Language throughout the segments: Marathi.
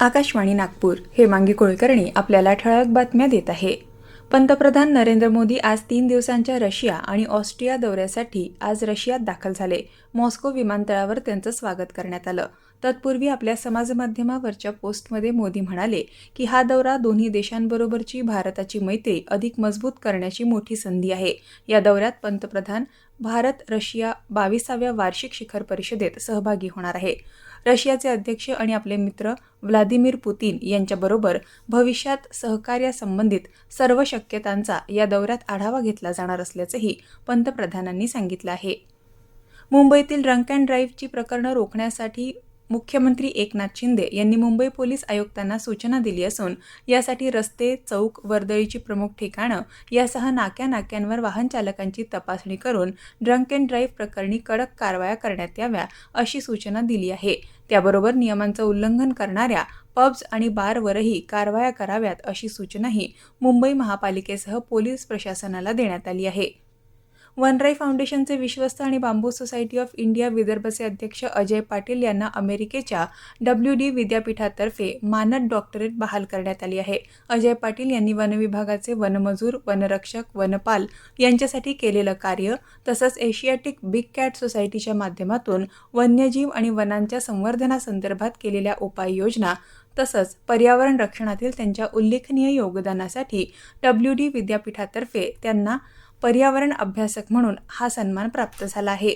आकाशवाणी नागपूर. हेमांगी कुलकर्णी आपल्याला ठळक बातम्या देत आहे. पंतप्रधान नरेंद्र मोदी आज तीन दिवसांच्या रशिया आणि ऑस्ट्रिया दौऱ्यासाठी आज रशियात दाखल झाले. मॉस्को विमानतळावर त्यांचं स्वागत करण्यात आलं. तत्पूर्वी आपल्या समाजमाध्यमावरच्या पोस्टमध्ये मोदी म्हणाले की हा दौरा दोन्ही देशांबरोबरची भारताची मैत्री अधिक मजबूत करण्याची मोठी संधी आहे. या दौऱ्यात पंतप्रधान भारत रशिया बावीसाव्या वार्षिक शिखर परिषदेत सहभागी होणार आहे. रशियाचे अध्यक्ष आणि आपले मित्र व्लादिमीर पुतीन यांच्याबरोबर भविष्यात सहकार्यासंबंधित सर्व शक्यतांचा या दौऱ्यात आढावा घेतला जाणार असल्याचंही पंतप्रधानांनी सांगितलं आहे. मुंबईतील ड्रंक अँड ड्राईव्हची प्रकरणं रोखण्यासाठी मुख्यमंत्री एकनाथ शिंदे यांनी मुंबई पोलीस आयुक्तांना सूचना दिली असून यासाठी रस्ते चौक वर्दळीची प्रमुख ठिकाणं यासह नाक्या नाक्यांवर वाहन चालकांची तपासणी करून ड्रंक अँड ड्राईव्ह प्रकरणी कडक कारवाया करण्यात याव्या अशी सूचना दिली आहे. त्याबरोबर नियमांचं उल्लंघन करणाऱ्या पब्स आणि बारवरही कारवाया कराव्यात अशी सूचनाही मुंबई महापालिकेसह पोलीस प्रशासनाला देण्यात आली आहे. वनराई फाउंडेशनचे विश्वस्त आणि बांबू सोसायटी ऑफ इंडिया विदर्भचे अध्यक्ष अजय पाटील यांना अमेरिकेच्या डब्ल्यू डी विद्यापीठातर्फे मानद डॉक्टरेट बहाल करण्यात आली आहे. अजय पाटील यांनी वनविभागाचे वनमजूर वनरक्षक वनपाल यांच्यासाठी केलेलं कार्य तसंच एशियाटिक बिग कॅट सोसायटीच्या माध्यमातून वन्यजीव आणि वनांच्या संवर्धनासंदर्भात केलेल्या उपाययोजना तसंच पर्यावरण रक्षणातील त्यांच्या उल्लेखनीय योगदानासाठी डब्ल्यू डी विद्यापीठातर्फे त्यांना पर्यावरण अभ्यासक म्हणून हा सन्मान प्राप्त झाला आहे.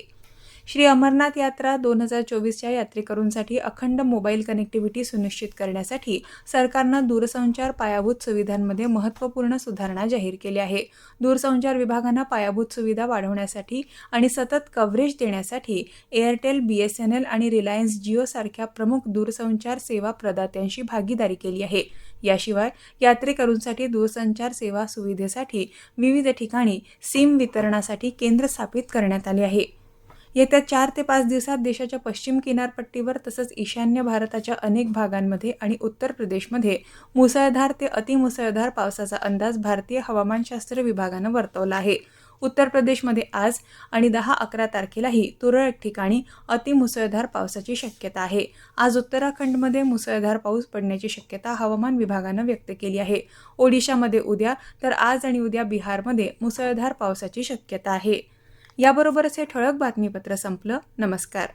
श्री अमरनाथ यात्रा दोन हजार चोवीसच्या यात्रेकरूंसाठी अखंड मोबाईल कनेक्टिव्हिटी सुनिश्चित करण्यासाठी सरकारनं दूरसंचार पायाभूत सुविधांमध्ये महत्त्वपूर्ण सुधारणा जाहीर केली आहे. दूरसंचार विभागानं पायाभूत सुविधा वाढवण्यासाठी आणि सतत कव्हरेज देण्यासाठी Airtel B S N L आणि रिलायन्स जिओसारख्या प्रमुख दूरसंचार सेवा प्रदात्यांशी भागीदारी केली आहे. याशिवाय यात्रेकरूंसाठी दूरसंचार सेवा सुविधेसाठी विविध ठिकाणी सिम वितरणासाठी केंद्र स्थापित करण्यात आले आहे. येत्या चार ते पाच दिवसात देशाच्या पश्चिम किनारपट्टीवर तसंच ईशान्य भारताच्या अनेक भागांमध्ये आणि उत्तर प्रदेशमध्ये मुसळधार ते अतिमुसळधार पावसाचा अंदाज भारतीय हवामानशास्त्र विभागानं वर्तवला आहे. उत्तर प्रदेशमध्ये आज आणि दहा अकरा तारखेलाही तुरळक ठिकाणी अतिमुसळधार पावसाची शक्यता आहे. आज उत्तराखंडमध्ये मुसळधार पाऊस पडण्याची शक्यता हवामान विभागानं व्यक्त केली आहे. ओडिशामध्ये उद्या तर आज आणि उद्या बिहारमध्ये मुसळधार पावसाची शक्यता आहे. याबरोबरच हे ठळक बातमीपत्र संपलं. नमस्कार.